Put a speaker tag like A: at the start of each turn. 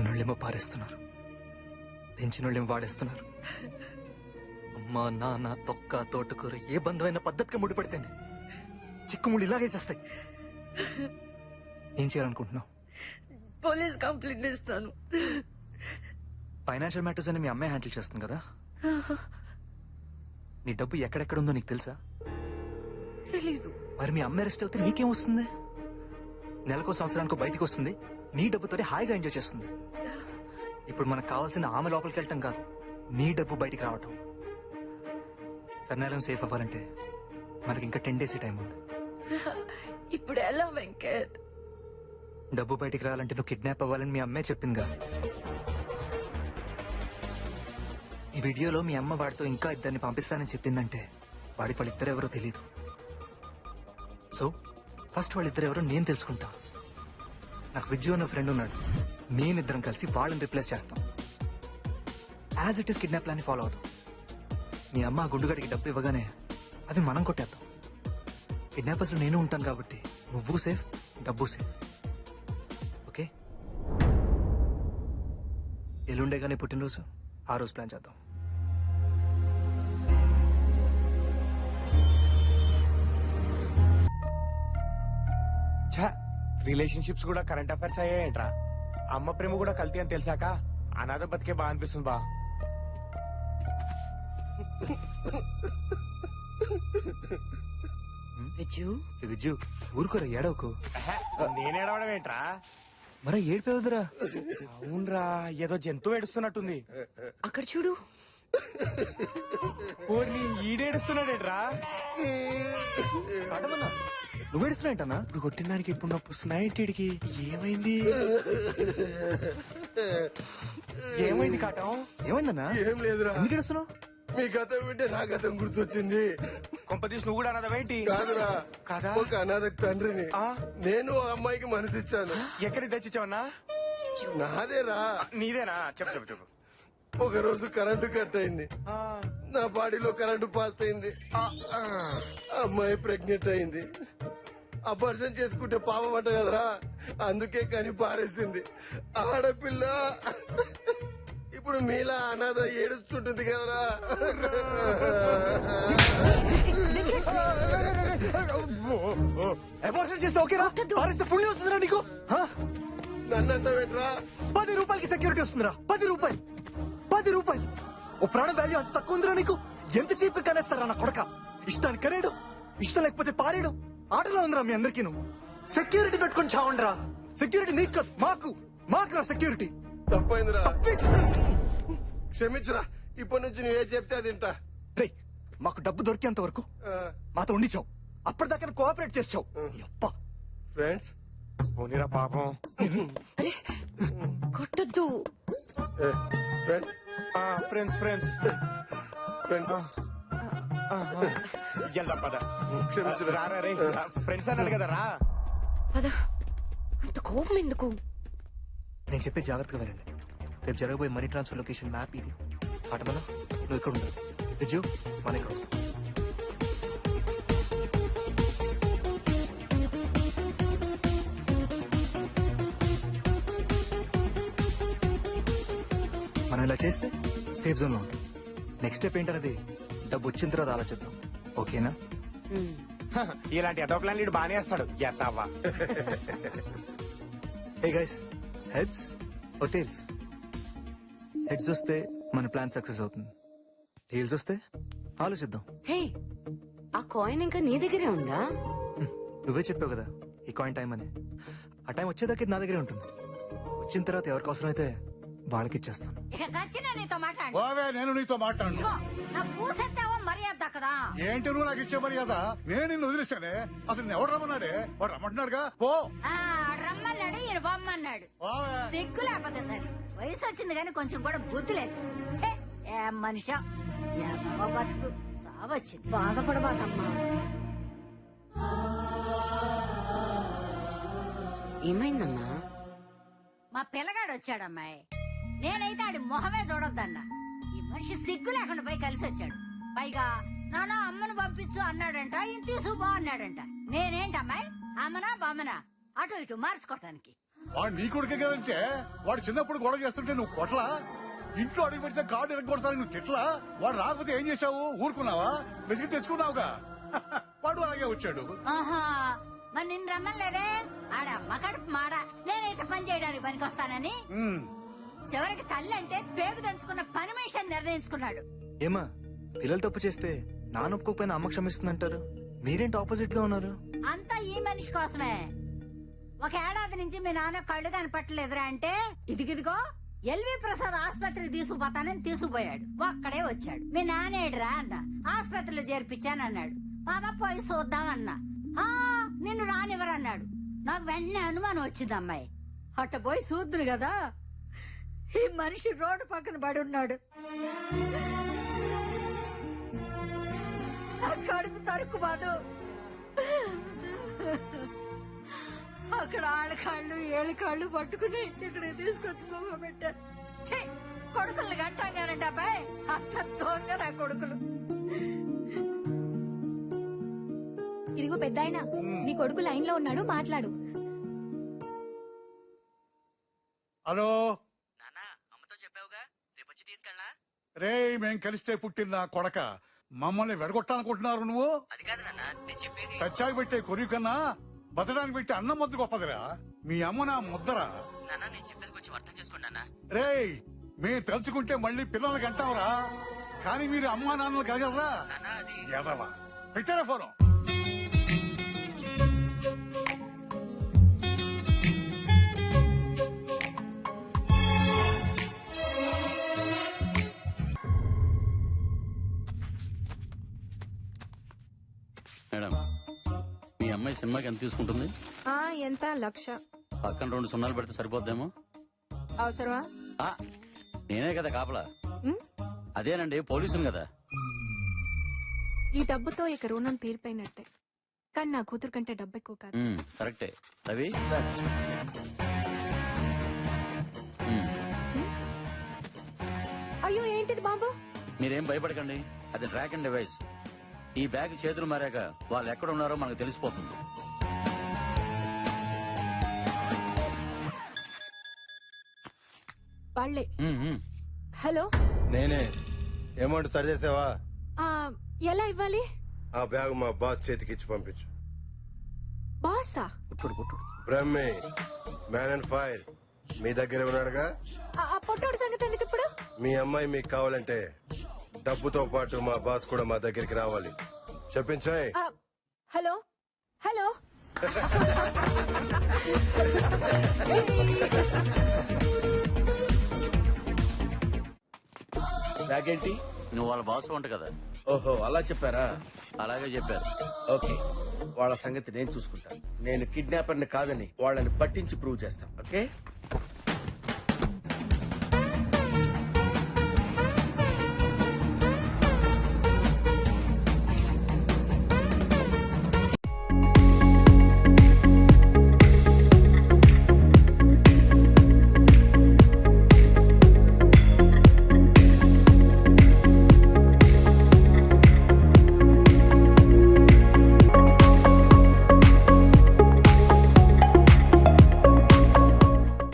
A: కన్నోళ్ళేమో పారేస్తున్నారు. పెంచినోళ్ళేమో వాడేస్తున్నారు. అమ్మ నాన్న తొక్క తోటకూర ఏ బంధమైన పద్ధతిగా ముడిపడితేనే చిక్కుముళ్ళు ఇలాగే చేస్తాయి. ఏం చేయాలనుకుంటున్నావు?
B: పోలీస్ కంప్లైంట్ ఇస్తాను.
A: ఫైనాన్షియల్ మ్యాటర్స్ అని మీ అమ్మాయి హ్యాండిల్ చేస్తుంది కదా? నీ డబ్బు ఎక్కడెక్కడ ఉందో నీకు తెలుసా?
B: తెలీదు.
A: మరి మీ అమ్మాయి అరెస్ట్ అవుతే నీకేం వస్తుంది? నెలకో సంవత్సరానికో బయటికి వస్తుంది నీ డబ్బుతోనే హాయిగా ఎంజాయ్ చేస్తుంది. ఇప్పుడు మనకు కావాల్సింది ఆమె లోపలికి వెళ్ళటం కాదు నీ డబ్బు బయటికి రావటం. సర్నేలం సేఫ్ అవ్వాలంటే మనకి ఇంకా టెన్ డేస్ టైం ఉంది.
B: ఇప్పుడు ఎలా వెంకట్.
A: డబ్బు బయటికి రావాలంటే నువ్వు కిడ్నాప్ అవ్వాలని మీ అమ్మే చెప్పిందిగా ఈ వీడియోలో మీ అమ్మ వాడితో ఇంకా ఇద్దరిని పంపిస్తానని చెప్పిందంటే వాడికి వాళ్ళిద్దరు ఎవరో తెలియదు సో ఫస్ట్ వాళ్ళిద్దరు ఎవరో నేను తెలుసుకుంటా. నాకు విజ్జు అన్న ఫ్రెండ్ ఉన్నాడు. మేమిద్దరం కలిసి వాళ్ళని రిప్లేస్ చేస్తాం. As it is kidnap plan follow అవుతాం. మీ అమ్మ గుండుగడికి డబ్బు ఇవ్వగానే అవి మనం కొట్టేద్దాం కిడ్నాపర్స్ నేను ఉంటాను కాబట్టి నువ్వు సేఫ్ డబ్బు సేఫ్ ఓకే ఎల్లుండే కానీ పుట్టినరోజు ఆ రోజు ప్లాన్ చేద్దాం.
C: రిలేషన్షిప్స్ కూడా కరెంట్ అఫైర్స్ అయ్యాయంట్రా. అమ్మ ప్రేమ కూడా కల్తీ అని తెలిసాక అనాథ బతికే బాగా అనిపిస్తుంది బా.
B: విజు?
A: ఏ విజ్జు ఊరుకోరా ఏడవకు.
C: నేనేడవడం ఏంట్రా?
A: మరా ఏడిపోవద్దురా
C: అవునరా ఏదో జంతువు ఏడుస్తున్నట్టుంది.
B: అక్కడ చూడు.
C: ఓర్ని ఈడేడుస్తున్నాడేట్రా?
A: నువ్వు ఏడుస్తున్నా
C: ఇప్పుడు కొట్టిన దానికి ఇప్పుడు నొప్పి వస్తున్నాయి ఏమైంది? ఏమైంది కాటం?
A: ఏమైందన్నా?
D: ఏం లేదురా.
A: ఎందుకు ఏడుస్తున్నావు?
D: మీ గతం వింటే నా గతం గుర్తొచ్చింది.
C: కొంపతీసి నువ్వు కూడా అన్నదేంటి
D: కాదురా.
C: కాదా?
D: ఒక అనాథకు తండ్రిని.
C: ఆ?
D: నేను ఆ అమ్మాయికి మనసిచ్చాను.
C: ఎక్కడికి తెచ్చిచ్చావన్నా?
D: నాదేరా.
C: నీదేనా? చెప్పు చెప్పు చెప్పు.
D: ఒక రోజు కరెంటు కట్ అయింది. నా బాడీలో కరెంటు పాస్ అయింది. అమ్మాయి ప్రెగ్నెంట్ అయింది. అపర్షన్ చేసుకుంటే పాపం అంట కదరా. అందుకే కని పారేసింది. ఆడపిల్ల. ఇప్పుడు మీలా అనాథ ఏడుస్తుంటుంది కదరా.
A: అబార్షన్ చేస్తే ఓకేరా పారిస్తే పుణ్యం వస్తుందిరా నీకు? హా?
D: నన్ను అంటావేంట్రా
A: పది రూపాయలకి సెక్యూరిటీ వస్తుందిరా. పది రూపాయలు. పది రూపాయలు. ఓ ప్రాణ వాల్యూ అంత తక్కువ ఉందిరా నీకు. ఎంత చీప్ కనేస్తారా నా కొడక? ఇష్టానికి కనేడు ఇష్టం లేకపోతే పారేడు. ఆటలో ఉందిరా మీ అందరికీ నువ్వు. సెక్యూరిటీ పెట్టుకొని చావండిరా. సెక్యూరిటీ నీకు కాదు మాకు. మాకురా సెక్యూరిటీ
D: తప్పైందిరా. క్షమించురా. ఇప్పటి నుంచి నువ్వు ఏ చెప్తే అది వింటా.
A: రే మాకు డబ్బు దొరికేంత వరకు
D: ఆ,
A: మాతో ఉండిచావు అప్పటిదాకా కోఆపరేట్ చేసావు అప్ప
D: ఫ్రెండ్స్
C: పోనీరా పాపం.
B: కొట్టద్దు.
D: ఏ, ఫ్రెండ్స్
C: ఆ, ఫ్రెండ్స్ ఫ్రెండ్స్
D: ఫ్రెండ్స్
C: ఎల్లా పద.
D: క్షమించురా
C: రారా రే. ఫ్రెండ్స్ అన్నాడు కదా రా.
B: పద. అంత కోపం ఎందుకు?
A: నేను చెప్పే జాగ్రత్తగా వినండి రేపు జరగబోయే మనీ ట్రాన్స్ఫర్ లొకేషన్ మ్యాప్ ఇది. ఆటమల నువ్వు ఇక్కడ ఉండాలి విజు మన ఇక్కడ. మనం ఇలా చేస్తే సేఫ్ జోన్లో ఉంటాం. నెక్స్ట్ స్టెప్ ఏంటనేది డబ్బు వచ్చిన తర్వాత ఆలోచిద్దాం. ఓకేనా?
C: హ, ఇలాంటి ఎదో ప్లాన్ లీడు బానే వేస్తాడు. ఎత్తావా?
A: Hey guys heads tails heads వస్తే మన ప్లాన్ సక్సెస్ అవుతుంది. టైల్స్ వస్తే ఆలోచిద్దాం.
B: హే ఆ కాయిన్ ఇంకా నీ దగ్గరే ఉందా?
A: నువ్వే చెప్పావు కదా ఈ కాయిన్ టైం అని. ఆ టైం వచ్చేదాకా నా దగ్గరే ఉంటుంది. వచ్చిన తర్వాత ఎవరికి అవసరమైతే వాళ్ళకి ఇచ్చేస్తాను
E: ఇక చచ్చిన నీతో మాట్లాడు.
F: బావే నేను నీతో మాట్లాడను.
E: ఇదిగో నా పూసెత్తావో మర్యాద దక్కదా
F: ఏంటి నువ్వు నాకు ఇచ్చే మర్యాద? నేను నిన్ను వదిలేశానే? అసలు నేను ఎవరు రమ్మన్నాడే? వాడు రమ్మంటున్నాడుగా? పో.
E: ఆ, రమ్మన్నాడు ఈయన బొమ్మన్నాడు.
F: బావే.
E: సిగ్గు లేకపోతే సరే. వయసు వచ్చింది కానీ కొంచెం కూడా బుద్ధి లేదు. ఛే, ఏం మనిషా? ఏమో బతుకు? సావచ్చింది
B: బాధపడబాకమ్మా. ఏమైందమ్మా?
E: మా పిల్లగాడు వచ్చాడమ్మాయి. నేనైతే ఆడి మొహమే చూడొద్దన్నా. ఈ మనిషి సిగ్గు లేకుండా పోయి కలిసి వచ్చాడు. పైగా నాన్న అమ్మను పంపించు అన్నాడంట ఇంత తీసుకుపో అన్నాడంట. నేనేంటమ్మాయి అమ్మనా బొమ్మనా? అటు ఇటు మార్చుకోవటానికి.
F: వాడు నీ కొడుకే కదంటే వాడు చిన్నప్పుడు గొడవ చేస్తుంటే నువ్వు కొట్లా ఇంట్లో అడుగు పెడితే కార్డు ఎరగొడతాను నువ్వు తిట్లా వాడు రాకపోతే ఏం చేశావు? ఊరుకున్నావా? వెతికి తెచ్చుకున్నావుగా? వాడు అలాగే వచ్చాడు.
E: ఆహా మరి నిన్ను రమ్మలేదే ఆడ అమ్మ కడుపు మాడ నేనైతే పని చేయడానికి పనికొస్తానని? చివరికి తల్లి అంటే పేగు దంచుకున్న పని మనిషి నిర్ణయించుకున్నాడు.
A: ఏమా పిల్లలు తప్పు చేస్తే నాన్న ఒప్పుకోకపోయినా అమ్మ క్షమిస్తుందంటారు? మీరేంటి ఆపోజిట్గా ఉన్నారు?
E: అంతా ఈ మనిషి కోసమే. ఒక ఏడాది నుంచి మీ నాన్న కళ్ళు కనపట్టలేదురా అంటే ఇదిగిదిగో ఎల్వి ప్రసాద్ ఆసుపత్రికి తీసుకుపోతానని తీసుకుపోయాడు. ఒక్కడే వచ్చాడు. మీ నానేడురా అన్న ఆసుపత్రిలో చేర్పించానన్నాడు. పద పోయి చూద్దాం అన్నా. ఆ నిన్ను రానివ్వరన్నాడు. నాకు వెంటనే అనుమానం వచ్చింది అమ్మాయి. అట్ట పోయి చూద్దురు కదా. ఈ మనిషి రోడ్డు పక్కన పడి ఉన్నాడు. నా కడుపు తరుకు బాదు అక్కడ ఆళ్ళ కాళ్ళు ఏళ్ళ కాళ్ళు పట్టుకుని ఇక్కడ తీసుకొచ్చి పెట్టారు. ఛీ కొడుకులు గంటాగానండి అబ్బాయి. అంత దొంగ నా కొడుకులు.
G: ఇదిగో పెద్దాయన నీ కొడుకు లైన్లో ఉన్నాడు మాట్లాడు.
F: హలో
A: నాన్న అమ్మతో చెప్పావుగా రేపు వచ్చి తీసుకెళ్ళా
F: రే మేం కలిస్తే పుట్టిన నా కొడక. మమ్మల్ని వెడగొట్టాలనుకుంటున్నారు నువ్వు?
A: అది కాదు నాన్న నేను చెప్పేది
F: చచ్చాకి పెట్టే కొరివి కన్నా బతడానికి పెట్టే అన్నం ముద్ద గొప్పదిరా. మీ అమ్మ నా ముద్దరా?
A: నాన్న నేను చెప్పేది కొంచెం అర్థం చేసుకోండి నాన్న.
F: రేయ్ మేము తలుచుకుంటే మళ్ళీ పిల్లలకి అంటావురా. కానీ మీరు అమ్మా నాన్నలు కలగలరా
A: నాన్న అది
F: ఎదవా? పెట్టారా ఫోను?
H: మేడం మీ అమ్మాయి సినిమాకి ఎంత తీసుకుంటుంది?
G: ఆ ఎంత? లక్ష.
H: పక్కన రెండు సున్నాలు పెడితే సరిపోద్దేమో?
G: అవసరమా?
H: ఆ, నేనే కదా కాపలా.
G: ఉమ్,
H: అదేనండి పోలీసుని కదా.
G: ఈ డబ్బుతో ఇక రుణం తీరిపోయినట్టే. కానీ నా కూతురు కంటే డబ్బు ఎక్కువ కాదు.
H: ఉమ్, కరెక్టే. రవి? ఉమ్,
G: అయ్యో ఏంటిది బాబు?
H: మీరేం భయపడకండి అది ట్రాక్ అండ్ డివైస్. ఈ బ్యాగ్ చేతులు మారాక వాళ్ళు ఎక్కడ ఉన్నారో మనకు తెలిసిపోతుంది.
G: వాళ్ళే. హలో.
D: నేనే. అమౌంట్ సరి చేసావా?
G: ఆ, ఎలా ఇవ్వాలి?
D: ఆ బ్యాగ్ మా బాస్ చేతికి ఇచ్చి పంపించు.
G: బాసా?
H: కుట్టుడు కుట్టుడు
D: బ్రహ్మే మ్యాన్ అండ్ ఫైర్ మీ దగ్గర ఉన్నాడుగా
G: ఆ ఆ పొట్టోడు సంగతి ఎందుకు ఇప్పుడు?
D: మీ అమ్మాయి మీకు కావాలంటే డబ్బుతో పాటు మా బాస్ కూడా మా దగ్గరికి రావాలి. చెప్పించాయి.
G: హలో? హలో?
I: ఏంటి
H: నువ్వు వాళ్ళ బాస్ వంట కదా.
I: ఓహో అలా చెప్పారా?
H: అలాగే చెప్పారు.
I: ఓకే. వాళ్ళ సంగతి నేను చూసుకుంటాను. నేను కిడ్నాపర్ని కాదని వాళ్ళని పట్టించి ప్రూవ్ చేస్తాను. ఓకే?